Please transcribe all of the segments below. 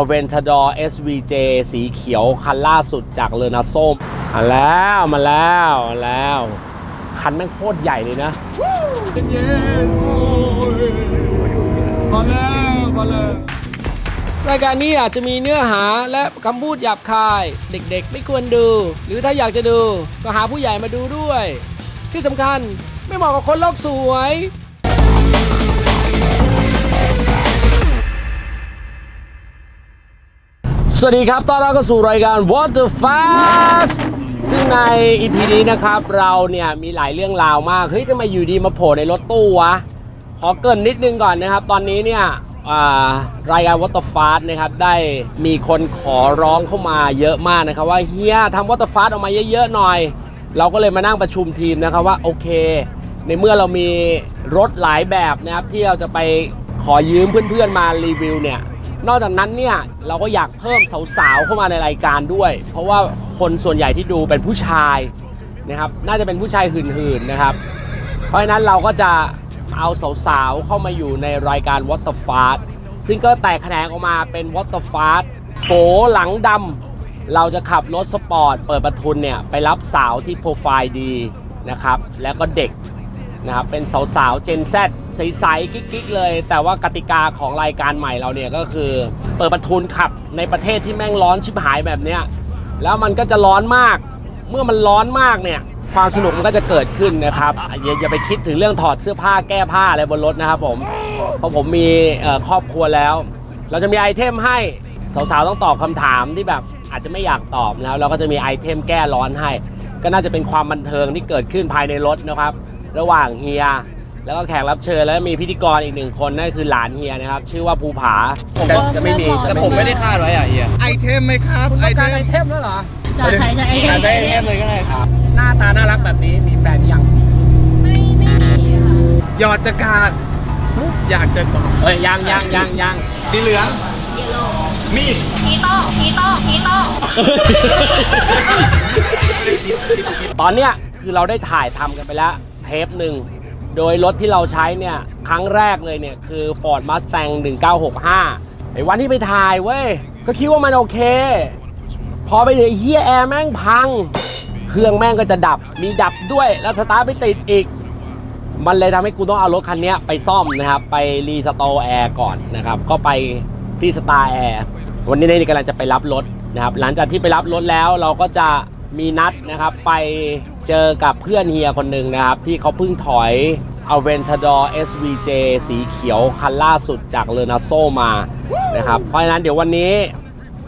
Aventador SVJ สีเขียวคันล่าสุดจากเลนาโซมาแล้วมาแล้วมาแล้ว คันแม่งโคตรใหญ่เลยนะเย็นๆโอ้ยมาแล้วมาแล้วรายการนี้อาจจะมีเนื้อหาและคำพูดหยาบคาย เด็กๆ ไม่ควรดู หรือถ้าอยากจะดู ก็หาผู้ใหญ่มาดูด้วย ที่สำคัญไม่เหมาะกับคนโลกสวย วัสดีครับ ต้อนรับเข้าสู่รายการ Water Fast ซึ่งใน EP นี้นะครับ เราเนี่ยมีหลายเรื่องราวมาก เฮ้ยทำไมอยู่ดีมาโผล่ในรถตู้วะ ขอเกรินนิดนึงก่อนนะครับ ตอนนี้เนี่ยรายการ Water Fast นะครับ ได้มีคนขอร้องเข้ามาเยอะมากนะครับ ว่าเฮียทำ Water Fast ออกมาเยอะๆหน่อย เราก็เลยมานั่งประชุมทีมนะครับว่าโอเค ในเมื่อเรามีรถหลายแบบนะครับที่เราจะไปขอยืมเพื่อนๆมารีวิวเนี่ย นอกจากนั้นเนี่ยเราก็อยากเพิ่มสาวๆเข้ามาในรายการด้วย เพราะว่าคนส่วนใหญ่ที่ดูเป็นผู้ชายนะครับน่าจะเป็นผู้ชายหื่นๆนะครับ เพราะฉะนั้นเราก็จะเอาสาวๆเข้ามาอยู่ในรายการ Water Fast ซึ่งก็แตกแขนงออกมาเป็น Water Fast โปหลังดำเราจะขับรถสปอร์ต เปิดประทุนเนี่ยไปรับสาวที่โปรไฟล์ดีนะครับแล้วก็เด็ก นะครับเป็นสาวๆ Gen Z ใสๆกิ๊กๆ เลย แต่ว่ากติกาของรายการใหม่เราเนี่ยก็คือ เปิดประทุนขับในประเทศที่แม่งร้อนชิบหายแบบเนี้ยแล้วมันก็จะร้อนมาก เมื่อมันร้อนมากเนี่ยความสนุกมันก็จะเกิดขึ้นนะครับอย่าอย่าไปคิดถึงเรื่องถอดเสื้อผ้าแก้ผ้าอะไรบนรถนะครับผมเพราะผมมีครอบครัวแล้ว เราจะมีไอเทมให้สาวๆต้องตอบคำถามที่แบบอาจจะไม่อยากตอบนะครับเราก็จะมีไอเทมแก้ร้อนให้ ก็น่าจะเป็นความบันเทิงที่เกิดขึ้นภายในรถนะครับ ระหว่างเฮีย แล้วก็แขกรับเชิญแล้วมีพิธีกรอีกหนึ่งคนนั่นคือหลานเฮียนะครับ ชื่อว่าภูผาจะจะไม่มีแต่ผมไม่ได้คาดไว้อะเฮียไอเทมไหมครับคุณไอต้องเทการไอมเทมแล้วเหรอใช่ใช่ใช่ไอเทมอะใช้ไอเทมเลยก็ได้ครับ หน้าตาน่ารักแบบนี้มีแฟนยังไม่ไม่มีค่ะหยอดจะกาดอยากจะกาดเอ้ยยังยังยังยังสีเหลืองเยลโล่มีดพีโต้พีโต้พีโต้ตอนเนี้ยคือเราได้ถ่ายทำกันไปแล้ว เทปหนึ่ง โดยรถที่เราใช้เนี่ย ครั้งแรกเลยเนี่ยคือ Ford Mustang 1965 ไอ้วันที่ไปถ่ายเว้ย ก็คิดว่ามันโอเค พอไปถึงเฮียแอร์แม่งพัง เครื่องแม่งก็จะดับ มีดับด้วย แล้วสตาร์ทไม่ติดอีก มันเลยทำให้กูต้องเอารถคันนี้ไปซ่อมนะครับ ไปรีสโตร์แอร์ก่อนนะครับ ก็ไปที่สตาร์แอร์วันนี้นี่กำลังจะไปรับรถนะครับ หลังจากที่ไปรับรถแล้วเราก็จะ มีนัดนะครับไปเจอกับเพื่อนเฮียคนหนึ่งนะครับ ที่เขาเพิ่งถอย Aventador SVJ สีเขียวคันล่าสุดจากเลนาโซมานะครับ เพราะฉะนั้นเดี๋ยววันนี้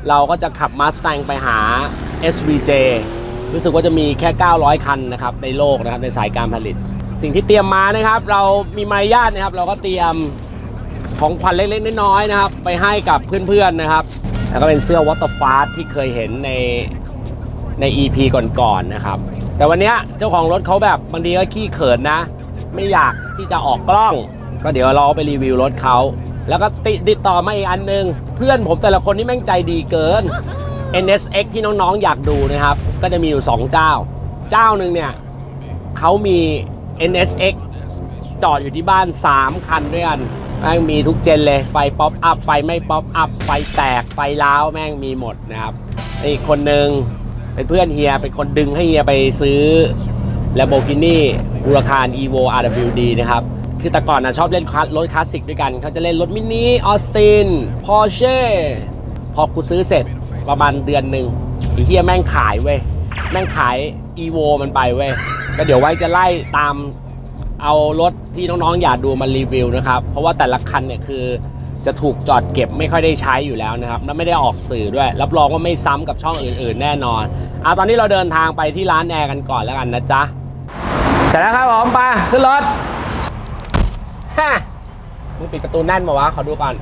เราก็จะขับ Mustang ไปหา SVJ รู้สึกว่าจะมีแค่ 900 คันนะครับในโลกนะครับในสายการผลิต สิ่งที่เตรียมมานะครับ เรามีมารยาทนะครับ เราก็เตรียมของขวัญเล็กๆน้อยๆนะครับ ไปให้กับเพื่อนๆนะครับ แล้วก็เป็นเสื้อ Water Fast ที่เคยเห็นใน ใน EP ก่อนๆนะครับ แต่วันนี้เจ้าของรถเขาแบบบางทีก็ขี้เขินนะ ไม่อยากที่จะออกกล้อง ก็เดี๋ยวเราไปรีวิวรถเขาแล้วก็ติติดต่อมาอีกอันนึง เพื่อนผมแต่ละคนนี่แม่งใจดีเกิน NSX ที่น้องๆอยากดูนะครับ ก็จะมีอยู่ 2 เจ้า เจ้าหนึ่งเนี่ยเขามี NSX จอดอยู่ที่บ้าน 3 คันด้วยกันแม่งมีทุกเจนเลยไฟป๊อปอัพไฟไม่ป๊อปอัพไฟแตกไฟล้าวแม่งมีหมดนะครับอีกคนหนึ่ง เป็นเพื่อนเฮียเป็นคนดึงให้เฮียไปซื้อ Lamborghini Huracan Evo RWD นะครับ คือแต่ก่อนนะชอบเล่นคลาสรถคลาสสิกด้วยกัน เขาจะเล่นรถมินิออสตินพอร์เช่พอกูซื้อเสร็จประมาณเดือนหนึ่งไอ้เฮียแม่งขายเว้ย แม่งขาย Evo มันไปเว้ยก็เดี๋ยวไว้จะไล่ตามเอารถที่น้องๆอยากดูมารีวิวนะครับ เพราะว่าแต่ละคันเนี่ยคือจะถูกจอดเก็บไม่ค่อยได้ใช้อยู่แล้วนะครับ และไม่ได้ออกสื่อด้วย รับรองว่าไม่ซ้ำกับช่องอื่นๆ แน่นอน อะตอนนี้เราเดินทางไปที่ร้านแอร์กันก่อนแล้วกันนะจ๊ะเสร็จแล้วครับผมไปขึ้นรถฮะมึงปิดประตูแน่นมาวะขอดูก่อน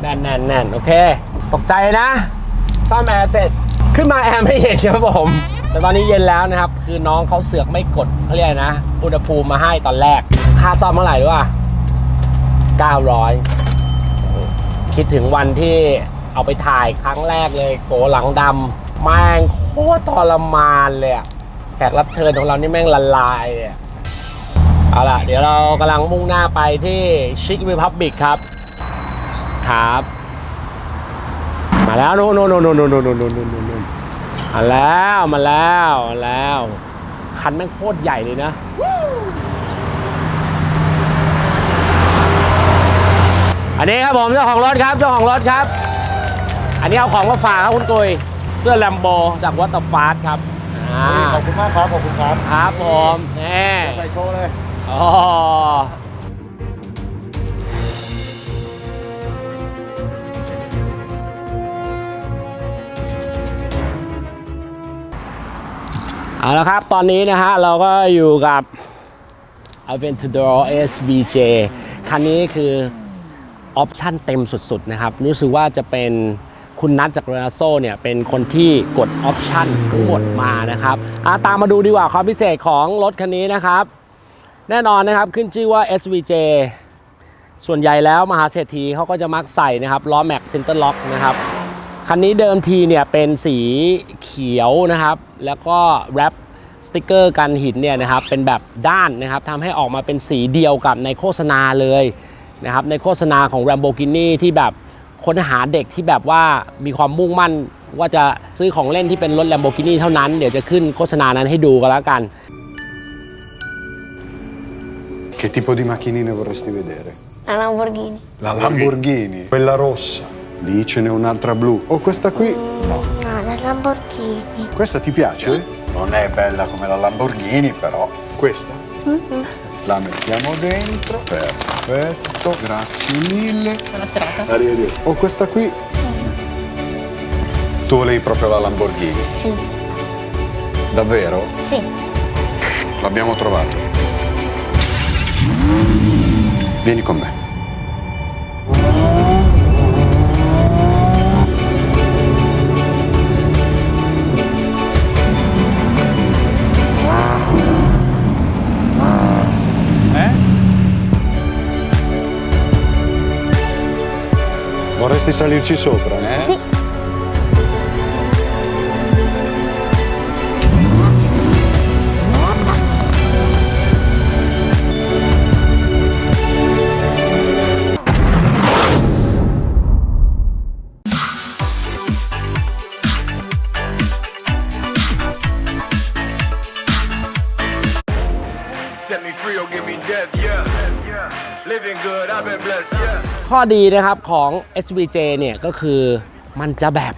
แน่นแน่นแน่นโอเค ตกใจนะซ่อมแอร์เสร็จขึ้นมาแอร์ไม่เย็นครับผม แต่ตอนนี้เย็นแล้วนะครับ คือน้องเขาเสือกไม่กดเขาเรียกนะ อุณหภูมิมาให้ตอนแรก ค่าซ่อมเท่าไหร่รู้ป่ะ900 คิดถึงวันที่เอาไปถ่ายครั้งแรกเลยโกหลังดำแม่งโค คตรทรมานเลยอะแขกรับเชิญของเรานี่แม่งละลายเอะเอาล่ะ เดี๋ยวเรากำลังมุ่งหน้าไปที่ชิค r ิพับบิกครับ ครับ มาแล้วโน่นโน่นโน่นโน่นโน่นโน่นโน่นโน่นนู่นมาแล้วมาแล้วมาแล้ว คันแม่งโคตรใหญ่เลยนะอันนี้ครับผมเจ้าของรถครับเจ้าของรถครับ อันนี้เอาของมาฝากครับคุณตุยเสื้อแลมโบจากวัตเตอร์ฟาสครับอ่าขอบคุณมากครับขอบคุณครับครับผมแน่ใส่โชว์เลยอ๋อเอาละครับ ตอนนี้นะฮะ เราก็อยู่กับ Aventador SVJ คันนี้คือออปชั่นเต็มสุดๆนะครับ รู้สึกว่าจะเป็น คุณนัทจากเรนาโซเนี่ยเป็นคนที่กดออปชั่นทั้งหมดมานะครับอะตามมาดูดีกว่าความพิเศษของรถคันนี้นะครับ แน่นอนนะครับขึ้นชื่อว่า SVJ ส่วนใหญ่แล้วมหาเศรษฐีเขาก็จะมักใส่นะครับล้อแม็กซินเตอร์ล็อกนะครับคันนี้เดิมทีเนี่ยเป็นสีเขียวนะครับ แล้วก็แรปสติกเกอร์กันหินเนี่ยนะครับเป็นแบบด้านนะครับทำให้ออกมาเป็นสีเดียวกับในโฆษณาเลยนะครับในโฆษณาของ Lamborghini ที่แบบ ค้นหาเด็กที่แบบว่ามีความมุ่งมั่น ว่าจะซื้อของเล่นที่เป็นรถ Lamborghini เท่านั้น เดี๋ยวจะขึ้นโฆษณานั้นให้ดูกันแล้วกัน Che tipo di macchinine vorresti vedere? La Lamborghini. La Lamborghini, quella rossa. Lì ce n'è un'altra blu. O questa qui? No. No, la Lamborghini. Questa ti piace? Non è bella come la Lamborghini, però. Questa. La mettiamo dentro. Perfetto, grazie mille. Buona serata. Arrivederci. O questa qui? Tu volevi proprio la Lamborghini? Sì, Davvero? sì. L'abbiamo trovato. Vieni con me. Vorresti salirci sopra? ข้อดีนะครับของ SVJ เนี่ยก็คือมันจะแบบ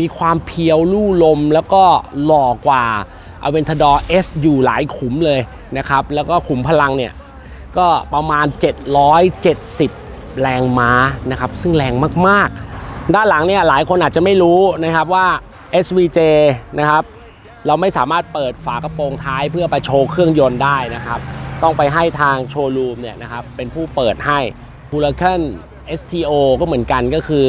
มีความเพียวลู่ลมแล้วก็หล่อกว่า Aventador S อยู่หลายขุมเลยนะครับ แล้วก็ขุมพลังเนี่ย ก็ประมาณ 770 แรงม้านะครับ ซึ่งแรงมากๆ ด้านหลังเนี่ยหลายคนอาจจะไม่รู้นะครับว่า SVJ นะครับเราไม่สามารถเปิดฝากระโปรงท้ายเพื่อไปโชว์เครื่องยนต์ได้นะครับ ต้องไปให้ทางโชว์รูมเนี่ยนะครับเป็นผู้เปิดให้ h u r a c a n STO ก็เหมือนกันก็คือ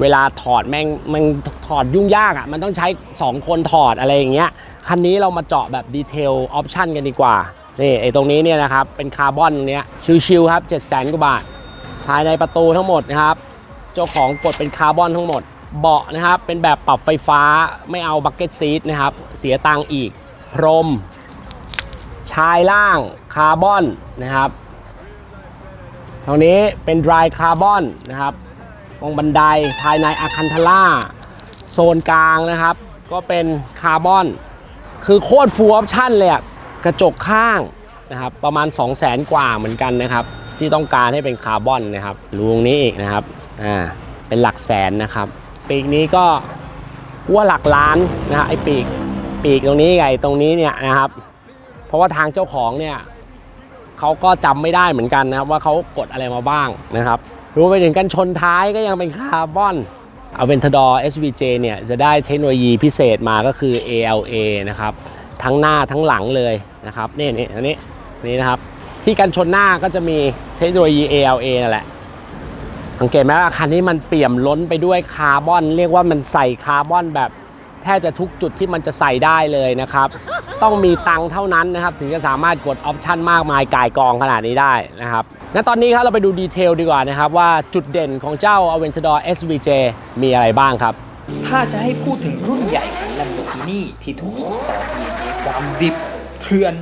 เวลาถอดแม่งมันถอดยุ่งยากอะ่ะมันต้องใช้ 2 คนถอดอะไรอย่างเงี้ยคันนี้เรามาเจาะแบบดีเทลออปชันกันดีกว่านี่ไอ้ตรงนี้เนี่ยนะครับ เป็นคาร์บอนตรงเนี้ยชิวๆครับ 7 0 0 0 0กว่าบาท ภายในประตูทั้งหมดนะครับ เจ้าของกดเป็นคาร์บอนทั้งหมด เบาะนะครับ เป็นแบบปรับไฟฟ้าไม่เอาบักเก็ตซีทนะครับ เสียตังค์อีก พรม ชายล่างคาร์บอนนะครับ ตรงนี้เป็นดรายคาร์บอนนะครับตรงบันไดภายในอาคันทล่าโซนกลางนะครับ ก็เป็นคาร์บอน คือโคตรฟูลออปชั่นเลยกระจกข้างนะครับ ประมาณ 2 0 0แสนกว่าเหมือนกันนะครับ ที่ต้องการให้เป็นคาร์บอนนะครับรูงนี้อีกนะครับอ่าเป็นหลักแสนนะครับปีกนี้ก็ว่าหลักล้านนะฮะไอ้ปีกปีกตรงนี้ไงตรงนี้เนี่ยนะครับ เพราะว่าทางเจ้าของเนี่ย เขาก็จำไม่ได้เหมือนกันนะครับว่าเขากดอะไรมาบ้างนะครับรวมไปถึงกันชนท้ายก็ยังเป็นคาร์บอน a v e n t a d o r SVJ เนี่ยจะได้เทคโนโลยีพิเศษมาก็คือ ALA นะครับทั้งหน้าทั้งหลังเลยนะครับนี่นี่อันนี้นี่นะครับที่กันชนหน้าก็จะมีเทคโนโลยี ALA นั่นแหละสังเกตไหมว่าคันนี้มันเปี่ยมล้นไปด้วยคาร์บอน เรียกว่ามันใส่คาร์บอนแบบ ทบจะทุกจุดที่มันจะใส่ได้เลยนะครับ ต้องมีตังค์เท่านั้นนะครับ ถึงจะสามารถกดออปชันมากมายก่ายกองขนาดนี้ได้นะครับงั้นตอนนี้ครับเราไปดูดีเทลดีกว่านะครับ ว่าจุดเด่นของเจ้า Aventador SVJ มีอะไรบ้างครับ ถ้าจะให้พูดถึงรุ่นใหญ่ของ Lamborghini ที่ถูกส่งต่อ DNA ความดิบเถื่อน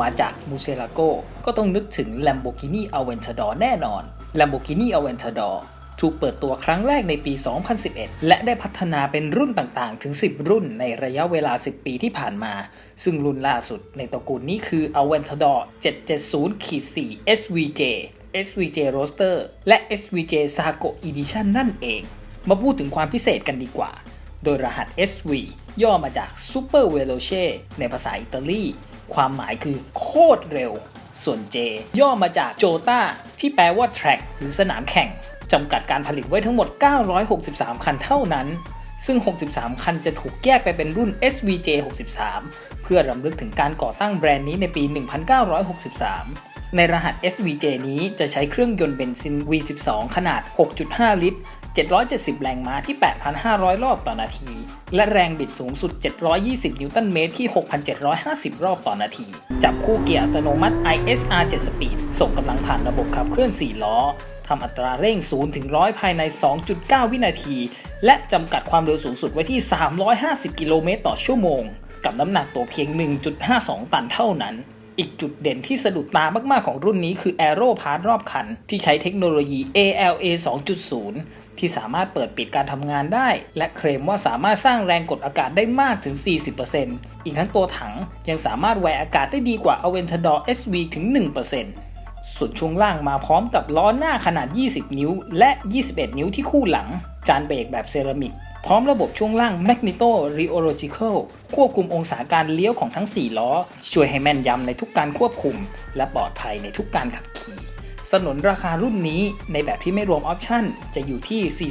มาจากมูเซลาโกก็ต้องนึกถึง Lamborghini Aventador แน่นอน Lamborghini Aventador ถูกเปิดตัวครั้งแรกในปี 2011 และได้พัฒนาเป็นรุ่นต่างๆ ถึง 10 รุ่นในระยะเวลา 10 ปีที่ผ่านมา ซึ่งรุ่นล่าสุดในตระกูลนี้คือ Aventador 770-4 SVJ SVJ Roadster และ SVJ Sago Edition นั่นเอง มาพูดถึงความพิเศษกันดีกว่า โดยรหัส SV ย่อมาจาก Super Veloce ในภาษาอิตาลี ความหมายคือโคตรเร็ว ส่วน J ย่อมาจาก Jota ที่แปลว่า track หรือสนามแข่ง จำกัดการผลิตไว้ทั้งหมด 963 คันเท่านั้น ซึ่ง 63 คันจะถูกแยกไปเป็นรุ่น SVJ 63 เพื่อรำลึกถึงการก่อตั้งแบรนด์นี้ในปี 1963 ในรหัส SVJ นี้จะใช้เครื่องยนต์เบนซิน V12 ขนาด 6.5 ลิตร 770 แรงม้าที่ 8,500 รอบต่อนาที และแรงบิดสูงสุด 720 นิวตันเมตรที่ 6,750 รอบต่อนาที จับคู่เกียร์อัตโนมัติ ISR 7 Speed ส่งกำลังผ่านระบบขับเคลื่อน 4 ล้อ ทำอัตราเร่ง 0 ถึง 100 ภายใน 2.9 วินาที และจำกัดความเร็วสูงสุดไว้ที่ 350 กิโลเมตรต่อชั่วโมง กับน้ำหนักตัวเพียง 1.52 ตันเท่านั้น อีกจุดเด่นที่สะดุดตามากๆของรุ่นนี้คือ Aero Part รอบคัน ที่ใช้เทคโนโลยี ALA 2.0 ที่สามารถเปิดปิดการทำงานได้ และเคลมว่าสามารถสร้างแรงกดอากาศได้มากถึง 40%อีกทั้งตัวถังยังสามารถแหวกอากาศได้ดีกว่า Aventador SV ถึง 1% ส่วนช่วงล่างมาพร้อมกับล้อหน้าขนาด 20 นิ้ว และ 21 นิ้วที่คู่หลัง จานเบรกแบบเซรามิก พร้อมระบบช่วงล่าง Magneto Rheological ควบคุมองศาการเลี้ยวของทั้ง 4 ล้อ ช่วยให้แม่นยำในทุกการควบคุม และปลอดภัยในทุกการขับขี่ สนนราคารุ่นนี้ในแบบที่ไม่รวมออปชั่น จะอยู่ที่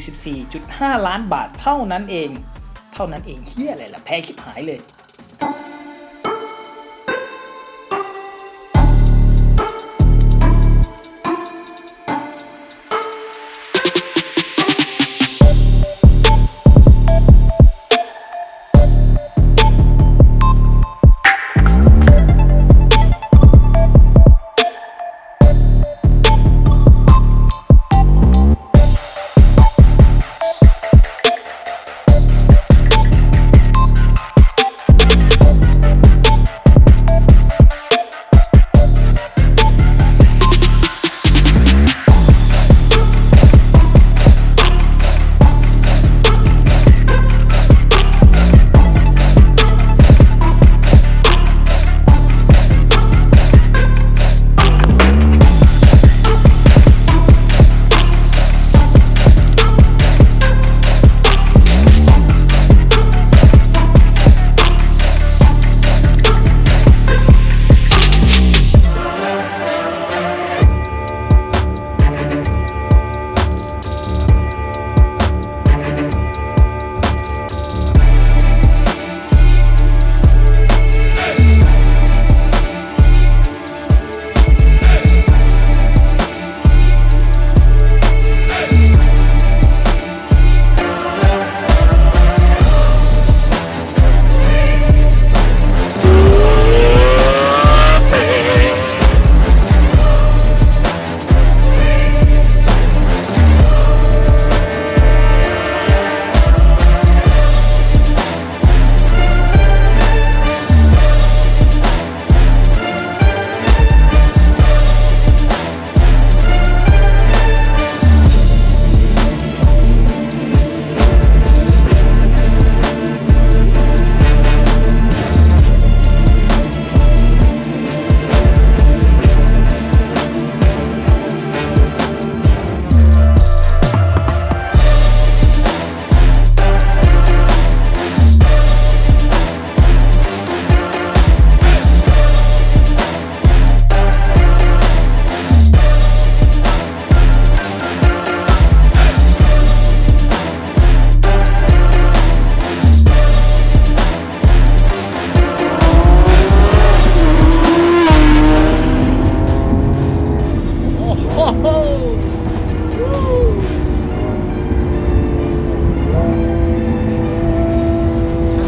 44.5 ล้านบาทเท่านั้นเอง เท่านั้นเองเฮียอะไรล่ะแพงชิบหายเลย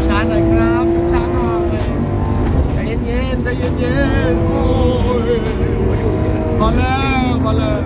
ช้าๆหน่อยครับช้าๆหน่อยใจเย็นๆใจเย็นๆโอ้ยพอแล้วพอแล้ว